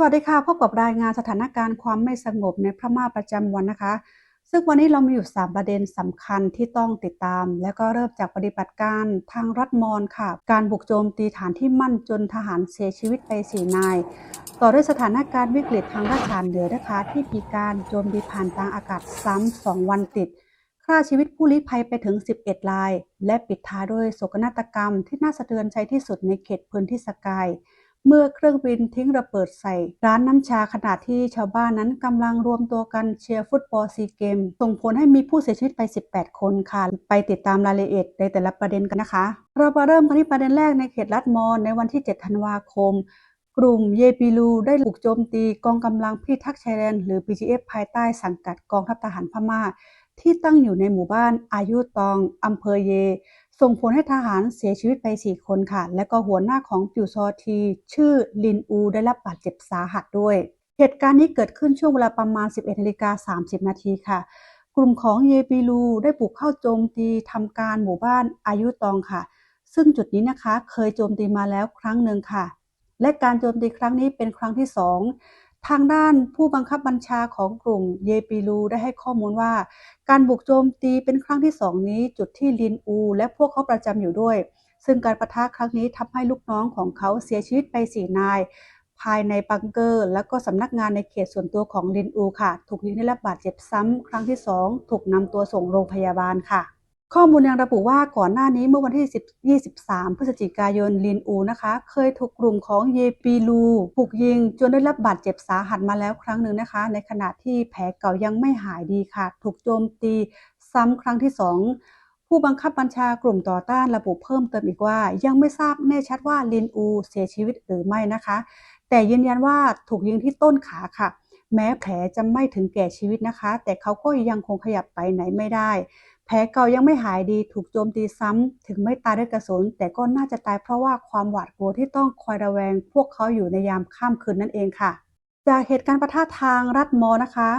สวัสดีค่ะพบกับรายงานสถานการณ์ความไม่สงบในพม่าประจำวันนะคะ ซึ่งวันนี้เรามีอยู่ 3 ประเด็นสำคัญที่ต้องติดตาม และก็เริ่มจากปฏิบัติการทางรัฐมอนค่ะ การบุกโจมตีฐานที่มั่นจนทหารเสียชีวิตไป4นาย ต่อด้วยสถานการณ์วิกฤตทางราชการเหนือนะคะ ที่มีการโจมตีผ่านทางอากาศซ้ำ2วันติดฆ่าชีวิตผู้ลี้ภัยไปถึง 11ราย และปิดท้ายด้วยโศกนาฏกรรมที่น่าสะเทือนใจที่สุดในเขตพื้นที่สกาย เมื่อเครื่องบินทิ้งระเบิดใส่ ร้านน้ำชาขณะที่ชาวบ้านนั้นกำลังรวมตัวกันเชียร์ฟุตบอลซีเกม ส่งผลให้มีผู้เสียชีวิตไป 18 คนค่ะ ไปติดตามรายละเอียดในแต่ละประเด็นกันนะคะ เรามาเริ่มกันที่ประเด็นแรกในเขตรัฐมอนในวันที่ 7 ธันวาคมกลุ่มเยปิลูได้บุกโจมตีกองกำลังพิทักษ์ชายแดนหรือ BGF ภายใต้สังกัดกองทัพทหารพม่า ที่ตั้งอยู่ในหมู่บ้านอายุตองอำเภอเย ส่งผลให้ทหารเสียชีวิตไป 4 คนค่ะ และก็หัวหน้าของจิวซอที ชื่อลินอูได้รับบาดเจ็บสาหัสด้วย เหตุการณ์นี้เกิดขึ้นช่วงเวลาประมาณ 11นาฬิกา30 นาทีค่ะ กลุ่มของเยปีลูได้บุกเข้าโจมตีทำการหมู่บ้านอายุตองค่ะ ซึ่งจุดนี้นะคะเคยโจมตีมาแล้วครั้งหนึ่งค่ะ และการโจมตีครั้งนี้เป็นครั้งที่สอง ทางด้านผู้บังคับบัญชาของกลุ่มเยปีลูได้ให้ข้อมูลว่า การบุกโจมตีเป็นครั้งที่สองนี้จุดที่ลินอู และพวกเขาประจำอยู่ด้วย ซึ่งการประทะครั้งนี้ทำให้ลูกน้องของเขาเสียชีวิตไปสี่นาย ภายในบังเกอร์ และก็สำนักงานในเขตส่วนตัวของลินอูค่ะ ถูกยิงได้รับบาดเจ็บซ้ำครั้งที่สองถูกนำตัวส่งโรงพยาบาลค่ะ ข้อมูลยังระบุว่าก่อนหน้านี้เมื่อวันที่ 23 พฤศจิกายนลินอูนะคะ เคยถูกกลุ่มของเยปีลูบุกยิง จนได้รับบาดเจ็บสาหัสมาแล้วครั้งหนึ่งนะคะ ในขณะที่แผลเก่ายังไม่หายดีค่ะ ถูกโจมตีซ้ำครั้งที่ 2 ผู้บังคับบัญชากลุ่มต่อต้านระบุเพิ่มเติมอีกว่า ยังไม่ทราบแน่ชัดว่าลินอูเสียชีวิตหรือไม่นะคะ แต่ยืนยันว่าถูกยิงที่ต้นขาค่ะ แม้แผลจะไม่ถึงแก่ชีวิตนะคะ แต่เขาก็ยังคงขยับไปไหนไม่ได้ แผลเก่ายังไม่หายดีถูกโจมตีซ้ำถึงไม่ตายด้วยกระสุนแต่ก็น่าจะตายเพราะว่าความหวาดกลัวที่ต้องคอยระแวง พวกเขาอยู่ในยามค่ำคืนนั่นเองค่ะ จากเหตุการณ์ประทะทางรัฐมอนะคะ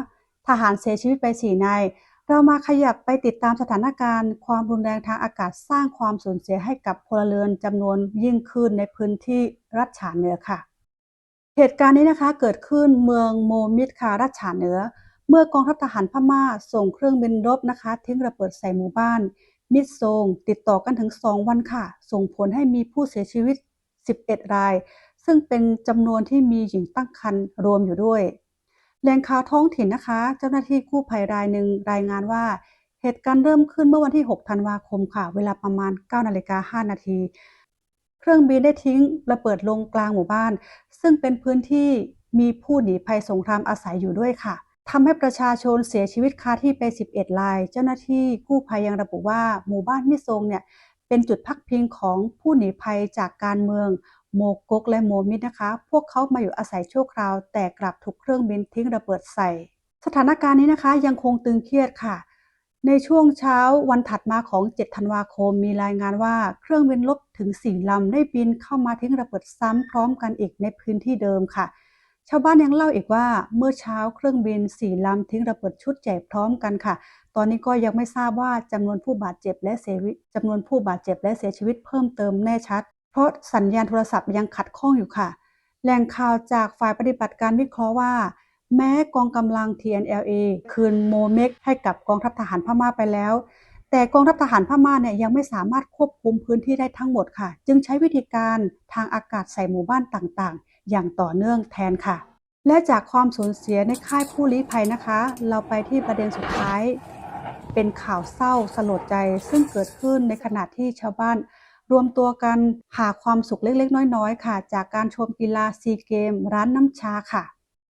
ทหารเสียชีวิตไปสี่นายเรามาขยับไปติดตามสถานการณ์ ความรุนแรงทางอากาศสร้างความสูญเสียให้กับพลเรือนจำนวนยิ่งขึ้นในพื้นที่รัฐฉานเหนือค่ะ เหตุการณ์นี้นะคะเกิดขึ้นเมืองโมมิดคารัฐฉานเหนือ เมื่อกองทัพทหารพม่าส่งเครื่องบินรบนะคะทิ้งระเบิดใส่หมู่บ้าน มิดโซงติดต่อกันถึง 2 วันค่ะ ส่งผลให้มีผู้เสียชีวิต 11 ราย ซึ่งเป็นจำนวนที่มีหญิงตั้งครรภ์รวมอยู่ด้วยแหล่งข่าวท้องถิ่นนะคะ เจ้าหน้าที่กู้ภัยรายหนึ่งรายงานว่า เหตุการณ์เริ่มขึ้นเมื่อวันที่ 6 ธันวาคมค่ะ เวลาประมาณ 9 นาฬิกา 5 นาที เครื่องบินได้ทิ้งระเบิดลงกลางหมู่บ้าน ซึ่งเป็นพื้นที่มีผู้หนีภัยสงครามอาศัยอยู่ด้วยค่ะ ทำให้ประชาชนเสียชีวิตคาที่ไป 11ราย เจ้าหน้าที่กู้ภัยยังระบุว่าหมู่บ้านมิซงเนี่ยเป็นจุดพักพิงของผู้หนีภัยจากการเมืองโมกกและโมมิดนะคะ พวกเขามาอยู่อาศัยชั่วคราว แต่กลับถูกเครื่องบินทิ้งระเบิดใส่ สถานการณ์นี้นะคะยังคงตึงเครียดค่ะ ในช่วงเช้าวันถัดมาของ 7 ธันวาคม มีรายงานว่าเครื่องบินลบถึง 4 ลำได้บินเข้ามาทิ้งระเบิดซ้ำพร้อมกันอีกในพื้นที่เดิมค่ะ ชาวบ้านยังเล่าอีกว่าเมื่อเช้าเครื่องบินสี่ลำทิ้งระเบิดชุดใหญ่พร้อมกันค่ะ ตอนนี้ก็ยังไม่ทราบว่าจำนวนผู้บาดเจ็บและเสียจำนวนผู้บาดเจ็บและเสียชีวิตเพิ่มเติมแน่ชัด เพราะสัญญาณโทรศัพท์ยังขัดข้องอยู่ค่ะ แหล่งข่าวจากฝ่ายปฏิบัติการวิเคราะห์ว่า แม้กองกำลัง TNLA คืนโมเมกให้กับกองทัพทหารพม่าไปแล้วแต่กองทัพทหารพม่าเนี่ยยังไม่สามารถควบคุมพื้นที่ได้ทั้งหมดค่ะ จึงใช้วิธีการทางอากาศใส่หมู่บ้านต่าง อย่างต่อเนื่องแทนค่ะ และจากความสูญเสียในค่ายผู้ลี้ภัยนะคะ เราไปที่ประเด็นสุดท้าย เป็นข่าวเศร้าสลดใจซึ่งเกิดขึ้นในขณะที่ชาวบ้าน รวมตัวกันหาความสุขเล็กๆ น้อยๆ ค่ะ จากการชมกีฬาซีเกม ร้านน้ำชาค่ะ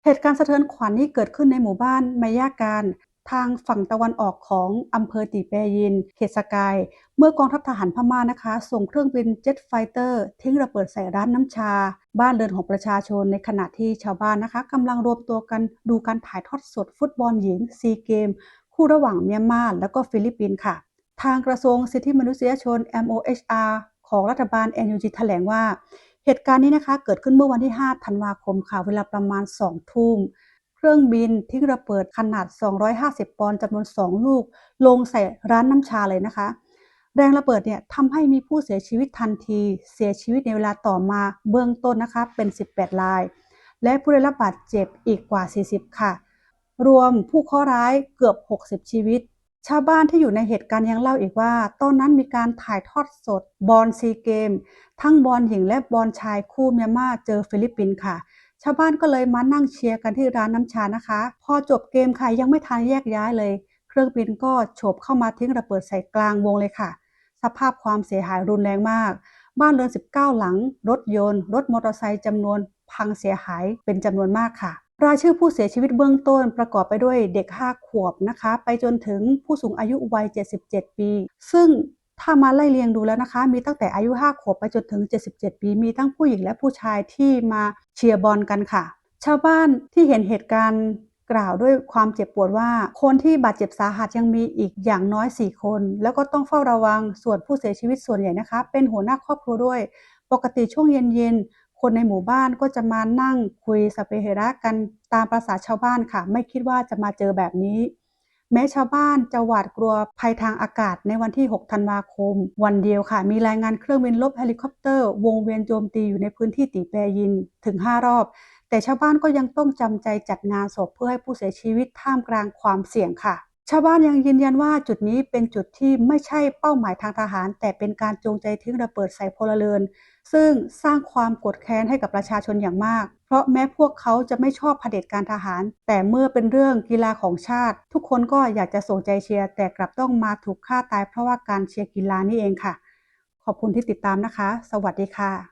เหตุการณ์สะเทือนขวัญนี้เกิดขึ้นในหมู่บ้านมายาการ ทางฝั่งตะวันออกของอำเภอตีเปยิน เขตสกาย เมื่อกองทัพทหารพม่านะคะ ส่งเครื่องบินเจ็ตไฟเตอร์ทิ้งระเบิดใส่ร้านน้ำชา บ้านเรือนของประชาชนในขณะที่ชาวบ้านนะคะกำลังรวมตัวกันดูการถ่ายทอดสดฟุตบอลหญิงซีเกม คู่ระหว่างเมียนมาและก็ฟิลิปปินส์ค่ะ ทางกระทรวงสิทธิมนุษยชน MOHR ของรัฐบาล NUG แถลงว่า เหตุการณ์นี้นะคะเกิดขึ้นเมื่อวันที่ 5 ธันวาคมค่ะเวลาประมาณ 2 ทุ่ม เครื่องบินทิ้งระเบิดขนาด 250 ปอนด์จำนวน 2 ลูก ลงใส่ร้านน้ำชาเลยนะคะ แรงระเบิดเนี่ยทำให้มีผู้เสียชีวิตทันที เสียชีวิตในเวลาต่อมาเบื้องต้นนะคะเป็น 18 ราย และผู้ได้รับบาดเจ็บอีกกว่า 40 ค่ะ รวมผู้เคราะห์ร้ายเกือบ 60 ชีวิต ชาวบ้านที่อยู่ในเหตุการณ์ยังเล่าอีกว่า ตอนนั้นมีการถ่ายทอดสดบอลซีเกม ทั้งบอลหญิงและบอลชายคู่เมียนมาเจอฟิลิปปินส์ค่ะ ชาวบ้านก็เลยมานั่งเชียร์กันที่ร้านน้ำชานะคะ พอจบเกมค่ะยังไม่ทันแยกย้ายเลย เครื่องบินก็โฉบเข้ามาทิ้งระเบิดใส่กลางวงเลยค่ะ สภาพความเสียหายรุนแรงมาก บ้านเรือน 19 หลัง รถยนต์ รถมอเตอร์ไซค์จำนวนพังเสียหายเป็นจำนวนมากค่ะ รายชื่อผู้เสียชีวิตเบื้องต้นประกอบไปด้วยเด็ก 5 ขวบนะคะ ไปจนถึงผู้สูงอายุวัย 77 ปี ซึ่ง ถ้ามาไล่เรียงดูแล้วนะคะ มีตั้งแต่อายุ 5 ขวบไปจนถึง 77 ปี มีทั้งผู้หญิงและผู้ชายที่มาเชียร์บอลกันค่ะ ชาวบ้านที่เห็นเหตุการณ์กล่าวด้วยความเจ็บปวดว่า คนที่บาดเจ็บสาหัสยังมีอีกอย่างน้อย 4 คน แล้วก็ต้องเฝ้าระวังส่วนผู้เสียชีวิตส่วนใหญ่นะคะ เป็นหัวหน้าครอบครัวด้วย ปกติช่วงเย็นๆคนในหมู่บ้านก็จะมานั่งคุยสเปเหระกันตามประษาชาวบ้านค่ะ ไม่คิดว่าจะมาเจอแบบนี้ แม้ชาวบ้านจะหวาดกลัวภัยทางอากาศในวันที่ 6 ธันวาคม วันเดียวค่ะ มีรายงานเครื่องบินลบเฮลิคอปเตอร์ วงเวียนโจมตีอยู่ในพื้นที่ตีแปรยินถึง 5 รอบ แต่ชาวบ้านก็ยังต้องจำใจจัดงานศพเพื่อให้ผู้เสียชีวิตท่ามกลางความเสี่ยงค่ะ ชาวบ้านยังยืนยันว่าจุดนี้เป็นจุดที่ไม่ใช่เป้าหมายทางทหาร แต่เป็นการจงใจทิ้งระเบิดใส่พลเรือน ซึ่งสร้างความกดแค้นให้กับประชาชนอย่างมาก เพราะแม้พวกเขาจะไม่ชอบเผด็จการทหาร แต่เมื่อเป็นเรื่องกีฬาของชาติ ทุกคนก็อยากจะส่งใจเชียร์แต่กลับต้องมาถูกฆ่าตายเพราะว่าการเชียร์กีฬานี่เองค่ะ ขอบคุณที่ติดตามนะคะ สวัสดีค่ะ